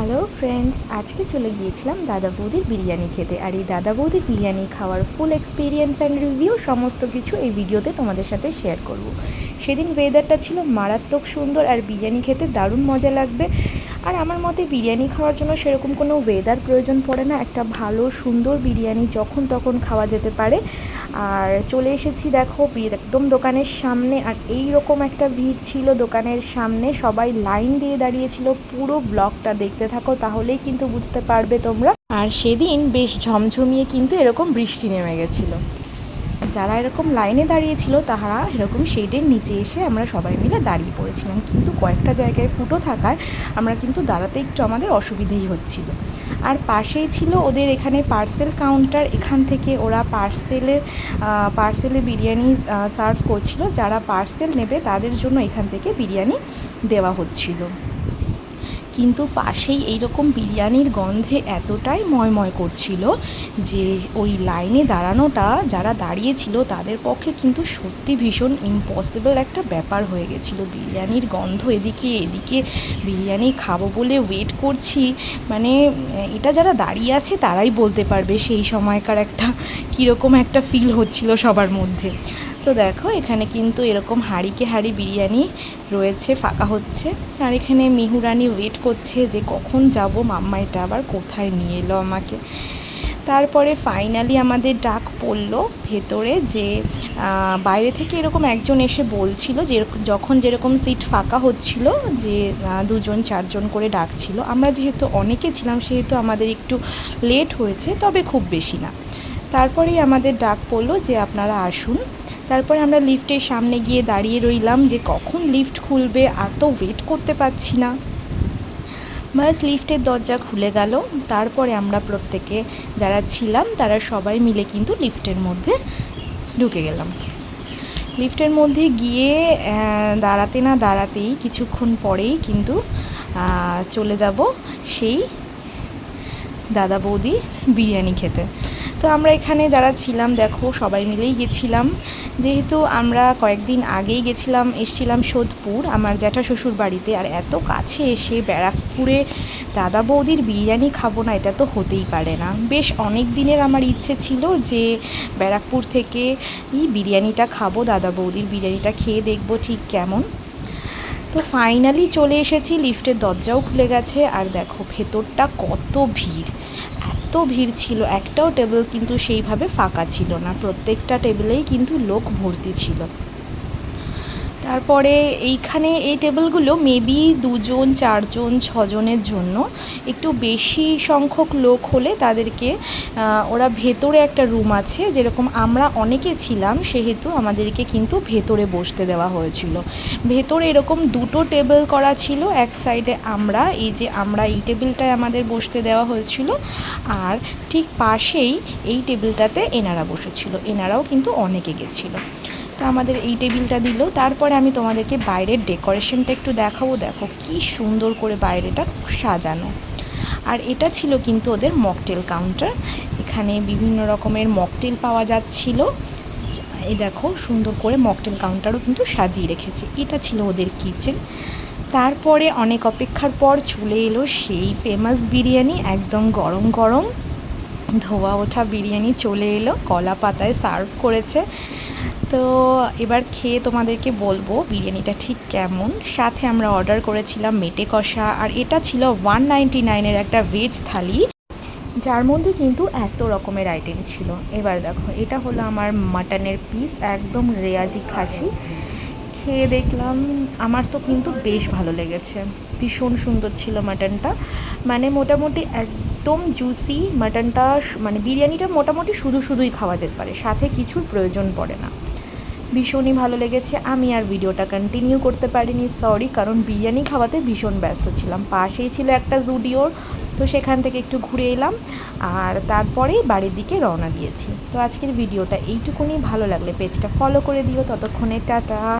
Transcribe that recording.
Hello friends, আজকে চলে গিয়েছিলাম দাদা বৌদির বিরিয়ানি খেতে। আর এই দাদা বৌদির বিরিয়ানি খাওয়ার ফুল এক্সপিরিয়েন্স অ্যান্ড রিভিউ সমস্ত কিছু এই ভিডিওতে তোমাদের সাথে শেয়ার করব। সেদিন ওয়েদারটা ছিল মারাত্মক সুন্দর আর বিরিয়ানি খেতে দারুণ মজা লাগবে। আর আমার মতে বিরিয়ানি খাওয়ার জন্য সেরকম কোনো ওয়েদার প্রয়োজন পড়ে না। একটা ভালো, সুন্দর বিরিয়ানি যখন তখন খাওয়া যেতে পারে। আর চলে এসেছি দেখো একদম দোকানের সামনে। আর এই রকম একটা ভিড় ছিল দোকানের সামনে। সবাই লাইন দিয়ে দাঁড়িয়েছিল পুরো ব্লগটা দেখতে থাকো, তাহলেই কিন্তু বুঝতে পারবে তোমরা। আর সেদিন বেশ ঝমঝমিয়ে কিন্তু এরকম বৃষ্টি নেমে গেছিল। যারা এরকম লাইনে দাঁড়িয়েছিল তাহারা এরকম শেডের নিচে এসে আমরা সবাই মিলে দাঁড়িয়ে পড়েছিলাম। কিন্তু কয়েকটা জায়গায় ফুটো থাকায় আমরা কিন্তু দাঁড়াতে একটু আমাদের অসুবিধেই হচ্ছিল। আর পাশেই ছিল ওদের এখানে পার্সেল কাউন্টার। এখান থেকে ওরা পার্সেলে পার্সেলে বিরিয়ানি সার্ভ করছিল। যারা পার্সেল নেবে তাদের জন্য এখান থেকে বিরিয়ানি দেওয়া হচ্ছিল। কিন্তু পাশেই এইরকম বিরিয়ানির গন্ধে এতটাই ময়ময় করছিল যে ওই লাইনে দাঁড়ানোটা, যারা দাঁড়িয়েছিল তাদের পক্ষে কিন্তু সত্যি ভীষণ ইম্পসিবল একটা ব্যাপার হয়ে গেছিল। বিরিয়ানির গন্ধ এদিকে এদিকে, বিরিয়ানি খাব বলে ওয়েট করছি মানে এটা যারা দাঁড়িয়ে আছে তারাই বলতে পারবে সেই সময়কার একটা কীরকম একটা ফিল হচ্ছিল সবার মধ্যে। তো দেখো, এখানে কিন্তু এরকম হাঁড়িকে হাঁড়ি বিরিয়ানি রয়েছে, ফাঁকা হচ্ছে। আর এখানে মিহুরানি ওয়েট করছে যে কখন যাব। মাম্মা এটা আবার কোথায় নিয়ে এলো আমাকে। তারপরে ফাইনালি আমাদের ডাক পড়ল ভেতরে যে বাইরে থেকে এরকম একজন এসে বলছিল যে, যখন যেরকম সিট ফাঁকা হচ্ছিল যে দুজন চারজন করে ডাকছিল। আমরা যেহেতু অনেকে ছিলাম, সেহেতু আমাদের একটু লেট হয়েছে, তবে খুব বেশি না। তারপরেই আমাদের ডাক পড়ল যে, আপনারা আসুন। তারপরে আমরা লিফটের সামনে গিয়ে দাঁড়িয়ে রইলাম যে কখন লিফট খুলবে আর তো ওয়েট করতে পারছি না। বাস লিফটের দরজা খুলে গেল। তারপরে আমরা প্রত্যেকে যারা ছিলাম তারা সবাই মিলে কিন্তু লিফটের মধ্যে ঢুকে গেলাম। লিফটের মধ্যে গিয়ে দাঁড়াতে না দাঁড়াতেই কিছুক্ষণ পরেই কিন্তু চলে যাব সেই দাদা বৌদি বিরিয়ানি খেতে। তো আমরা এখানে যারা ছিলাম, দেখো, সবাই মিলেই গেছিলাম। যেহেতু আমরা কয়েকদিন আগেই গেছিলাম, এসছিলাম সোদপুর, আমার জ্যাঠা শ্বশুর বাড়িতে। আর এত কাছে এসে ব্যারাকপুরে দাদা বৌদির বিরিয়ানি খাব না, এটা তো হতেই পারে না। বেশ অনেক দিনের আমার ইচ্ছে ছিল যে ব্যারাকপুর থেকে এই বিরিয়ানিটা খাব, দাদা বৌদির বিরিয়ানিটা খেয়ে দেখব ঠিক কেমন। তো ফাইনালি চলে এসেছি লিফটের দরজাও খুলে গেছে আর দেখো ভেতরটা কত ভিড়। এত ভিড় ছিল, একটাও টেবিল কিন্তু সেইভাবে ফাঁকা ছিল না, প্রত্যেকটা টেবিলেই কিন্তু লোক ভর্তি ছিল। তারপরে এইখানে এই টেবিলগুলো মেবি দুজন, চারজন, ছজনের জন্য। একটু বেশি সংখ্যক লোক হলে তাদেরকে ওরা ভেতরে একটা রুম আছে, যেরকম আমরা অনেকে ছিলাম, সেহেতু আমাদেরকে কিন্তু ভেতরে বসতে দেওয়া হয়েছিল। ভেতরে এরকম দুটো টেবিল করা ছিল, এক সাইডে আমরা, এই যে আমরা এই টেবিলটায় আমাদের বসতে দেওয়া হয়েছিল, আর ঠিক পাশেই এই টেবিলটাতে এনারা বসেছিল। এনারাও কিন্তু অনেকে গেছিল। তো আমাদের এই টেবিলটা দিল। তারপরে আমি তোমাদেরকে বাইরের ডেকোরেশনটা একটু দেখাবো। দেখো কি সুন্দর করে বাইরেটা সাজানো। আর এটা ছিল কিন্তু ওদের মকটেল কাউন্টার। এখানে বিভিন্ন রকমের মকটেল পাওয়া যাচ্ছিল। এই দেখো সুন্দর করে মকটেল কাউন্টারও কিন্তু সাজিয়ে রেখেছে। এটা ছিল ওদের কিচেন। তারপরে অনেক অপেক্ষার পর চলে এলো সেই ফেমাস বিরিয়ানি, একদম গরম গরম। ধোয়া ওঠা বিরিয়ানি চলে এলো, কলা পাতায় সার্ভ করেছে। তো এবার খেয়ে তোমাদেরকে বলব বিরিয়ানিটা ঠিক কেমন। সাথে আমরা অর্ডার করেছিলাম মেটে কষা, আর এটা ছিল ওয়ান নাইনটি নাইনের একটা ভেজ থালি, যার মধ্যে কিন্তু এত রকমের আইটেম ছিল। এবার দেখো, এটা হলো আমার মাটনের পিস একদম রেয়াজি খাসি। খেয়ে দেখলাম, আমার তো কিন্তু বেশ ভালো লেগেছে। ভীষণ সুন্দর ছিল মাটনটা মানে মোটামুটি একদম জুসি মাটনটা মানে বিরিয়ানিটা মোটামুটি শুধু শুধুই খাওয়া যেতে পারে, সাথে কিছুর প্রয়োজন পড়ে না। ভীষণই ভালো লেগেছে, আমি আর ভিডিওটা কন্টিনিউ করতে পারিনি সরি কারণ বিরিয়ানি খাওয়াতে ভীষণ ব্যস্ত ছিলাম। পাশেই ছিল একটা জুডিওর তো সেখান থেকে একটু ঘুরে এলাম, আর তারপরেই বাড়ির দিকে রওনা দিয়েছি। তো আজকের ভিডিওটা এইটুকুনি, ভালো লাগলে পেজটা ফলো করে দিও, ততক্ষণে টাটা।